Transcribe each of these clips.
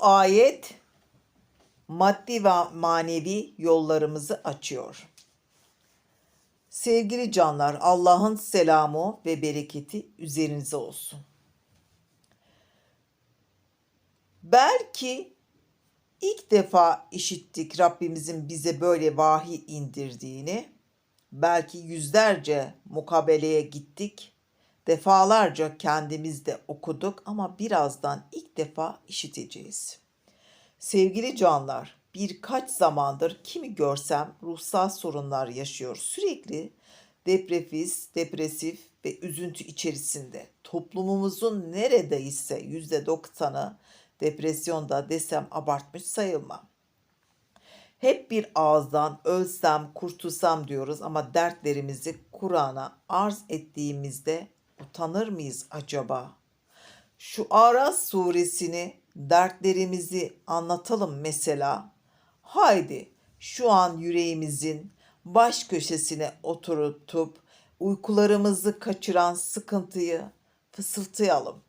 Ayet maddi ve manevi yollarımızı açıyor. Sevgili canlar, Allah'ın selamı ve bereketi üzerinize olsun. Belki ilk defa işittik Rabbimizin bize böyle vahiy indirdiğini. Belki yüzlerce mukabeleye gittik. Defalarca kendimiz de okuduk ama birazdan ilk defa işiteceğiz. Sevgili canlar, birkaç zamandır kimi görsem ruhsal sorunlar yaşıyor. Sürekli depresiz, depresif ve üzüntü içerisinde. Toplumumuzun neredeyse yüzde doksanı depresyonda desem abartmış sayılmam. Hep bir ağızdan ölsem, kurtulsam diyoruz ama dertlerimizi Kur'an'a arz ettiğimizde utanır mıyız acaba? Şu Aras suresini dertlerimizi anlatalım mesela. Haydi şu an yüreğimizin baş köşesine oturtup uykularımızı kaçıran sıkıntıyı fısıltayalım.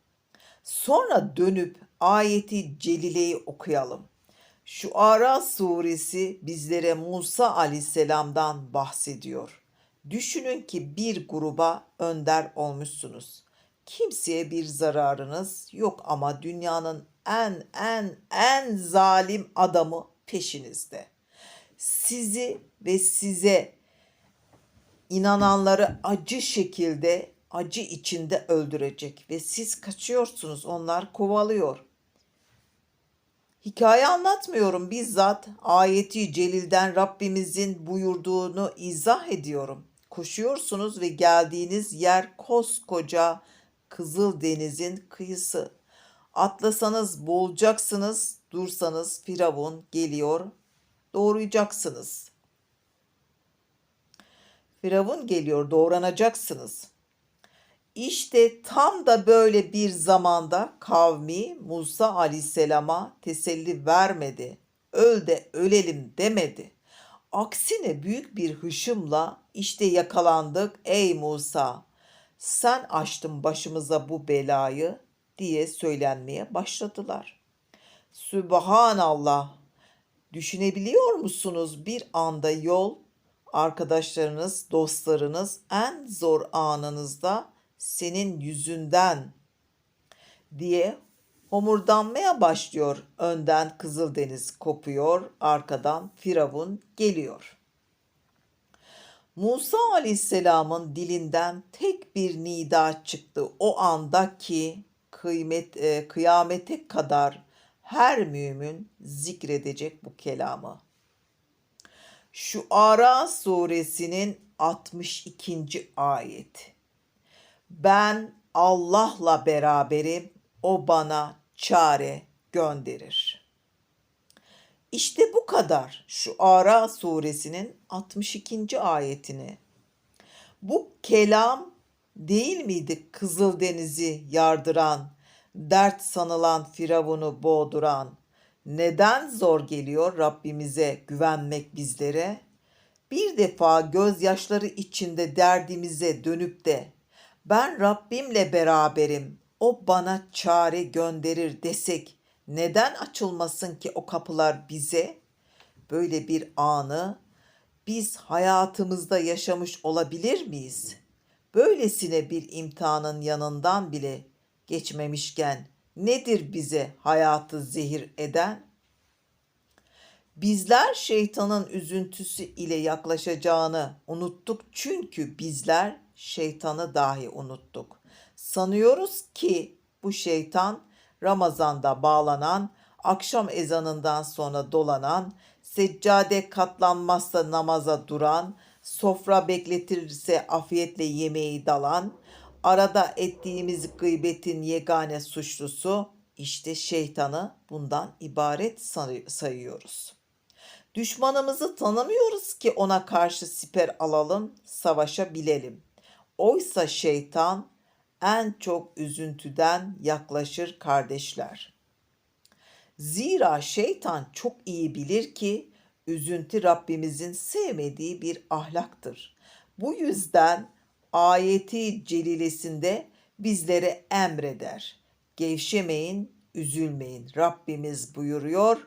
Sonra dönüp ayeti celileyi okuyalım. Şu Ara suresi bizlere Musa aleyhisselamdan bahsediyor. Düşünün ki bir gruba önder olmuşsunuz. Kimseye bir zararınız yok ama dünyanın en en en zalim adamı peşinizde. Sizi ve size inananları acı şekilde acı içinde öldürecek ve siz kaçıyorsunuz onlar kovalıyor. Hikaye anlatmıyorum bizzat ayeti celilden Rabbimizin buyurduğunu izah ediyorum. Koşuyorsunuz ve geldiğiniz yer koskoca Kızıl Deniz'in kıyısı. Atlasanız boğulacaksınız, dursanız Firavun geliyor, doğrayacaksınız. Firavun geliyor, doğranacaksınız. İşte tam da böyle bir zamanda kavmi Musa aleyhisselama teselli vermedi. Öl de ölelim demedi. Aksine büyük bir hışımla işte yakalandık ey Musa. Sen açtın başımıza bu belayı diye söylenmeye başladılar. Sübhanallah. Düşünebiliyor musunuz bir anda yol arkadaşlarınız, dostlarınız en zor anınızda senin yüzünden diye homurdanmaya başlıyor. Önden Kızıldeniz kopuyor, arkadan Firavun geliyor. Musa Aleyhisselam'ın dilinden tek bir nida çıktı o anda ki kıymet, e, kıyamete kadar her mümin zikredecek bu kelamı. Şu Ara suresinin 62. ayet. Ben Allah'la beraberim, o bana çare gönderir. İşte bu kadar şu Ara suresinin 62. ayetini. Bu kelam değil miydi Kızıldeniz'i yardıran, dert sanılan Firavun'u boğduran? Neden zor geliyor Rabbimize güvenmek bizlere? Bir defa gözyaşları içinde derdimize dönüp de ben Rabbimle beraberim, o bana çare gönderir desek neden açılmasın ki o kapılar bize? Böyle bir anı biz hayatımızda yaşamış olabilir miyiz? Böylesine bir imtihanın yanından bile geçmemişken nedir bize hayatı zehir eden? Bizler şeytanın üzüntüsü ile yaklaşacağını unuttuk çünkü bizler şeytanı dahi unuttuk. Sanıyoruz ki bu şeytan Ramazan'da bağlanan, akşam ezanından sonra dolanan, seccade katlanmazsa namaza duran, sofra bekletirse afiyetle yemeği dalan, arada ettiğimiz gıybetin yegane suçlusu işte şeytanı bundan ibaret sayıyoruz. Düşmanımızı tanımıyoruz ki ona karşı siper alalım, savaşabilelim. Oysa şeytan en çok üzüntüden yaklaşır kardeşler. Zira şeytan çok iyi bilir ki üzüntü Rabbimizin sevmediği bir ahlaktır. Bu yüzden ayeti celilesinde bizlere emreder. Gevşemeyin, üzülmeyin. Rabbimiz buyuruyor,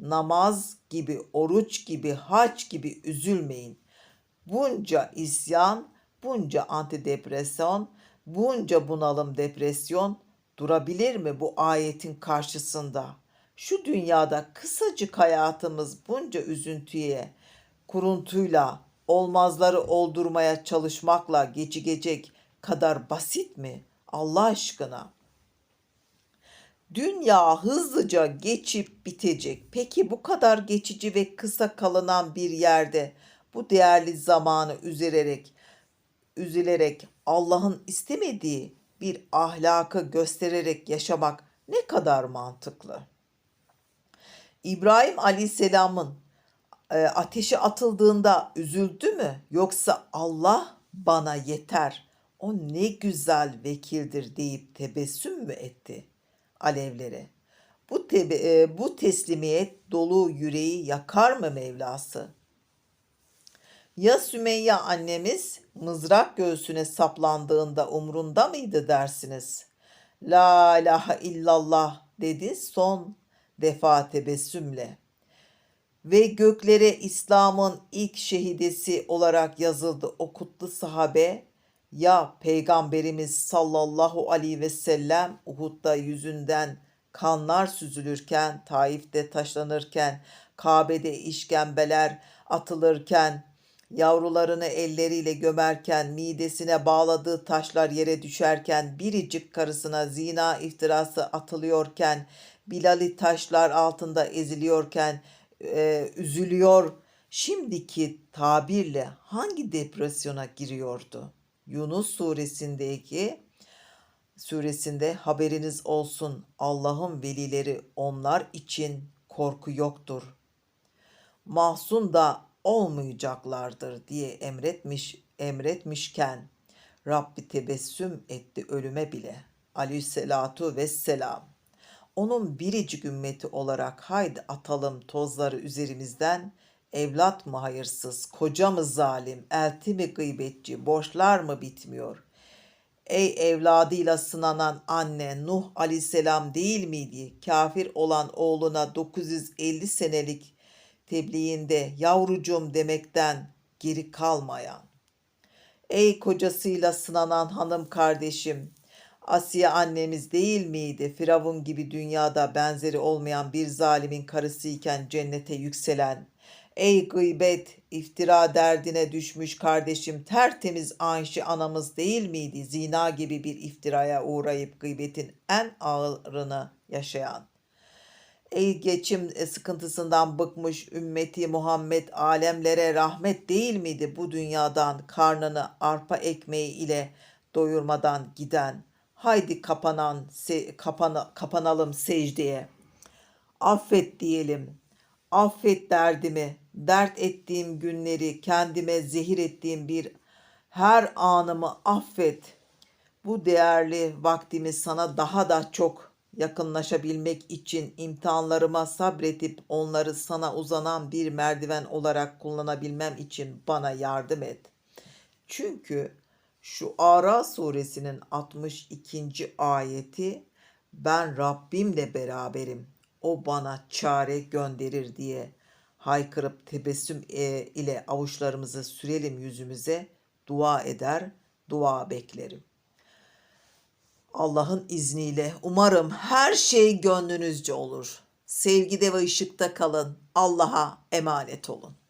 namaz gibi, oruç gibi, hac gibi üzülmeyin. Bunca isyan, bunca antidepresan, bunca bunalım, depresyon durabilir mi bu ayetin karşısında? Şu dünyada kısacık hayatımız bunca üzüntüye, kuruntuyla, olmazları oldurmaya çalışmakla geçecek kadar basit mi? Allah aşkına. Dünya hızlıca geçip bitecek. Peki bu kadar geçici ve kısa kalınan bir yerde bu değerli zamanı üzülerek üzülerek Allah'ın istemediği bir ahlakı göstererek yaşamak ne kadar mantıklı? İbrahim Aleyhisselam'ın e, ateşe atıldığında üzüldü mü? Yoksa Allah bana yeter, o ne güzel vekildir deyip tebessüm mü etti alevlere? Bu, tebe, e, bu teslimiyet dolu yüreği yakar mı Mevlası? Ya Sümeyye annemiz mızrak göğsüne saplandığında umrunda mıydı dersiniz? La ilahe illallah dedi son defa tebessümle. Ve göklere İslam'ın ilk şehidesi olarak yazıldı o kutlu sahabe ya Peygamberimiz sallallahu aleyhi ve sellem Uhud'da yüzünden kanlar süzülürken, Taif'te taşlanırken, Kabe'de işkembeler atılırken, yavrularını elleriyle gömerken, midesine bağladığı taşlar yere düşerken, biricik karısına zina iftirası atılıyorken, Bilal'i taşlar altında eziliyorken, e, üzülüyor. Şimdiki tabirle hangi depresyona giriyordu? Yunus suresindeki suresinde haberiniz olsun Allah'ın velileri onlar için korku yoktur. Mahzun da olmayacaklardır diye emretmiş emretmişken Rabbi tebessüm etti ölüme bile. Aleyhisselatu vesselam. Onun biricik ümmeti olarak haydi atalım tozları üzerimizden. Evlat mı hayırsız, koca mı zalim, elti mi gıybetçi, borçlar mı bitmiyor? Ey evladıyla sınanan anne Nuh aleyhisselam değil miydi? Kafir olan oğluna 950 senelik tebliğinde yavrucum demekten geri kalmayan. Ey kocasıyla sınanan hanım kardeşim, Asiye annemiz değil miydi? Firavun gibi dünyada benzeri olmayan bir zalimin karısıyken cennete yükselen. Ey gıybet, iftira derdine düşmüş kardeşim tertemiz Ayşe anamız değil miydi? Zina gibi bir iftiraya uğrayıp gıybetin en ağırını yaşayan. Geçim sıkıntısından bıkmış ümmeti Muhammed alemlere rahmet değil miydi bu dünyadan karnını arpa ekmeği ile doyurmadan giden? Haydi kapanan, se, kapana, kapanalım secdeye. Affet diyelim. Affet derdimi, dert ettiğim günleri, kendime zehir ettiğim bir her anımı affet. Bu değerli vaktimi sana daha da çok yakınlaşabilmek için imtihanlarıma sabretip onları sana uzanan bir merdiven olarak kullanabilmem için bana yardım et. Çünkü şu Ara suresinin 62. ayeti ben Rabbimle beraberim. O bana çare gönderir diye haykırıp tebessüm e, ile avuçlarımızı sürelim yüzümüze dua eder, dua beklerim. Allah'ın izniyle umarım her şey gönlünüzce olur. Sevgide ve ışıkta kalın. Allah'a emanet olun.